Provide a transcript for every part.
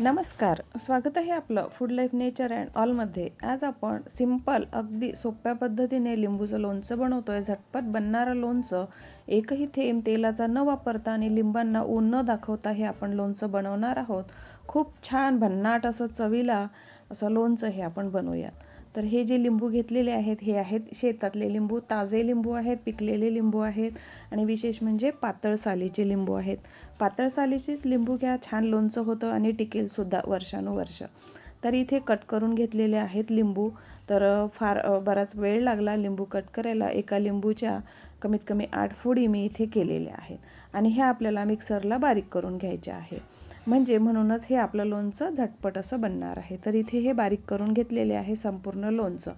नमस्कार स्वागत आहे आपलं फूड लाईफ नेचर अँड ऑलमध्ये आज आपण सिंपल अगदी सोप्या पद्धतीने लिंबूचं लोणचं बनवतो आहे झटपट बनणारं लोणचं एकही थेंब तेलाचा न वापरता आणि लिंबांना ऊन न दाखवता हे आपण लोणचं बनवणार आहोत. खूप छान भन्नाट असं चवीला असं लोणचं हे आपण बनवूयात. तर हे जे लिंबू घेतलेले आहेत हे आहेत शेतातले लिंबू ताजे लिंबू आहेत पिकलेले लिंबू आहेत आणि विशेष म्हणजे पातळ सालीचे लिंबू आहेत. पातळ सालीचेच लिंबू घ्या छान लोणचं होतं आणि टिकेलसुद्धा वर्षानुवर्ष. तर इथे कट करून घेतलेले आहेत लिंबू. तर फार बराच वेळ लागला लिंबू कट करायला. एका लिंबूच्या कमीत कमी आठ फोडी मी इथे केलेल्या आहेत. आणि हे आपल्याला मिक्सरला बारीक करून घ्यायचे आहे. म्हणजे म्हणूनच हे आपलं लोणचं झटपट असं बनणार आहे. तर इथे हे बारीक करून घेतलेले आहे संपूर्ण लोणचं.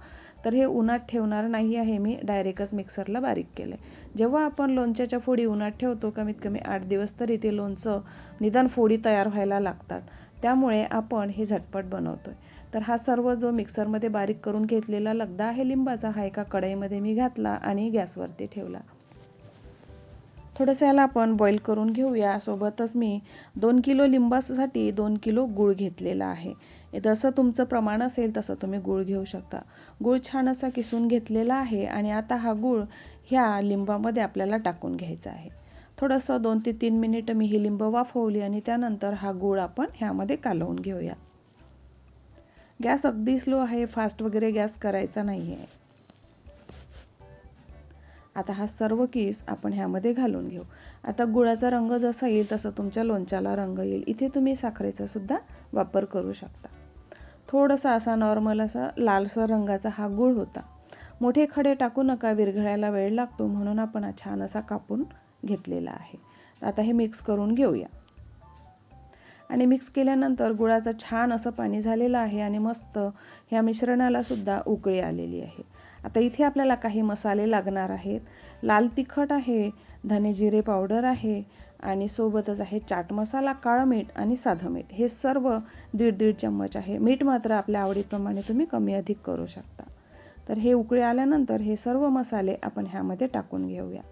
तर हे उन्हात ठेवणार नाही आहे मी. डायरेक्टच मिक्सरला बारीक केलं आहे जेव्हा आपण लोणच्याच्या फोडी उन्हात ठेवतो कमीत कमी आठ दिवस तरी ते लोणचं निदान फोडी तयार व्हायला लागतात. त्यामुळे आपण हे झटपट बनवतो आहे तर हा सर्व जो मिक्सरमध्ये बारीक करून घेतलेला लगदा आहे लिंबाचा हा एका कढईमध्ये मी घातला आणि गॅसवरती ठेवला. थोडंसं याला आपण बॉईल करून घेऊया. सोबतच मी दोन किलो लिंबासाठी दोन किलो गूळ घेतलेला आहे. जसं तुमचं प्रमाण असेल तसं तुम्ही गूळ घेऊ शकता. गूळ छान असा किसून घेतलेला आहे आणि आता हा गूळ ह्या लिंबामध्ये आपल्याला टाकून घ्यायचा आहे. थोडंसं दोन ते तीन मिनिटं मी ही लिंब वाफवली आणि त्यानंतर हा गूळ आपण ह्यामध्ये कालवून घेऊया. गॅस अगदी स्लो आहे फास्ट वगैरे गॅस करायचा नाही आहे आता हा सर्व केस आपण ह्यामध्ये घालून घेऊ. आता गुळाचा रंग जसा येईल तसं तुमच्या लोणच्याला रंग येईल. इथे तुम्ही साखरेचा सुद्धा वापर करू शकता. थोडासा असा नॉर्मल असा लालसर रंगाचा हा गुळ होता. मोठे खडे टाकू नका विरघळायला वेळ लागतो म्हणून आपण छान असा कापून घेतलेला आहे. आता हे मिक्स करून घेऊया. आणि मिक्स केल्यानंतर गुळाचं छान असं पाणी झालेलं आहे आणि मस्त ह्या मिश्रणाला सुद्धा उकळी आलेली आहे. आता इथे आपल्याला काही मसाले लागणार आहेत. लाल तिखट आहे धने जिरे पावडर आहे आणि सोबतच आहे चाट मसाला काळं मीठ आणि साधं मीठ. हे सर्व दीड दीड चम्मच आहे. मीठ मात्र आपल्या आवडीप्रमाणे तुम्ही कमी अधिक करू शकता. तर हे उकळी आल्यानंतर हे सर्व मसाले आपण ह्यामध्ये टाकून घेऊया.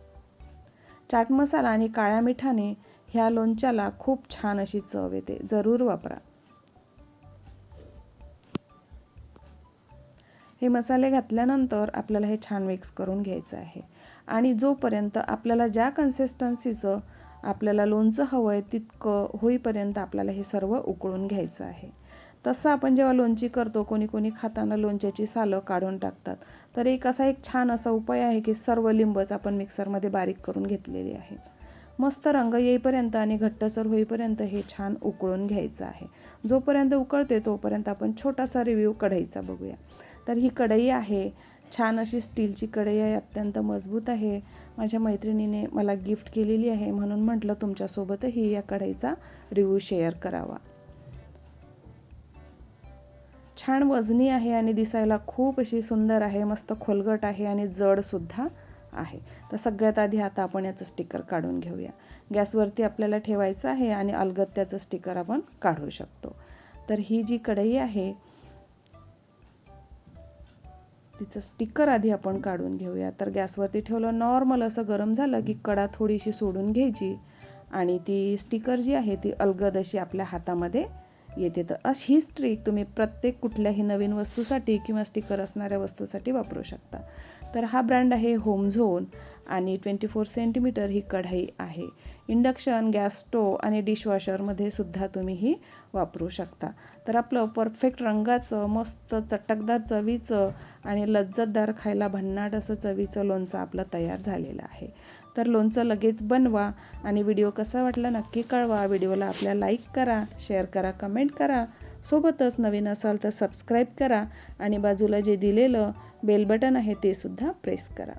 चाट मसाला आणि काळ्या मिठाने ह्या लोणच्याला खूप छान अशी चव येते. जरूर वापरा. हे मसाले घातल्यानंतर आपल्याला हे छान मिक्स करून घ्यायचं आहे. आणि जोपर्यंत आपल्याला ज्या कन्सिस्टन्सीचं आपल्याला लोणचं हवं आहे तितकं होईपर्यंत आपल्याला हे सर्व उकळून घ्यायचं आहे. तसं आपण जेव्हा लोणची करतो कोणी कोणी खाताना लोणच्याची सालं काढून टाकतात. तर एक असा एक छान असा उपाय आहे की सर्व लिंबच आपण मिक्सरमध्ये बारीक करून घेतलेली आहेत. मस्त रंग येईपर्यंत आणि घट्टसर होईपर्यंत हे छान उकळून घ्यायचं आहे. जोपर्यंत उकळते तोपर्यंत आपण छोटासा रिव्ह्यू कढईचा बघूया. तर ही कढई आहे. छान अशी स्टीलची कढई आहे अत्यंत मजबूत आहे. माझ्या मैत्रिणीने मला गिफ्ट केलेली आहे म्हणून म्हटलं तुमच्यासोबतही या कढईचा रिव्ह्यू शेअर करावा. छान वजनी आहे आणि दिसायला खूप अशी सुंदर आहे मस्त खोलगट आहे आणि जडसुद्धा आहे. तर सगळ्यात आधी आता आपण याचं स्टिकर काढून घेऊया. गॅसवरती आपल्याला ठेवायचं आहे आणि अलगद त्याचं स्टिकर आपण काढू शकतो. तर ही जी कढई आहे तिचं स्टिकर आधी आपण काढून घेऊया. तर गॅसवरती ठेवलं नॉर्मल असं गरम झालं की कडा थोडीशी सोडून घ्यायची आणि ती स्टिकर जी आहे ती अलगद अशी आपल्या हातामध्ये येते तर अशी ही स्ट्रीक तुम्ही प्रत्येक कुठल्याही नवीन वस्तूसाठी किंवा स्टिकर असणाऱ्या वस्तूसाठी वापरू शकता. तर हा ब्रँड आहे होम झोन आणि ट्वेंटी फोर सेंटीमीटर ही कढाई आहे. इंडक्शन गॅस स्टोव आणि डिशवॉशरमध्ये सुद्धा तुम्ही ही वापरू शकता. तर आपलं परफेक्ट रंगाचं मस्त चटकदार चवीचं आणि लज्जतदार खायला भन्नाट असं चवीचं लोणचं आपलं तयार झालेलं आहे. तर लोणचं लगेच बनवा आणि व्हिडिओ कसा वाटला नक्की कळवा. व्हिडिओला आपल्या लाईक करा शेअर करा कमेंट करा. सोबतच नवीन असाल तर सबस्क्राईब करा आणि बाजूला जे दिलेलं बेल बटन आहे ते सुद्धा प्रेस करा.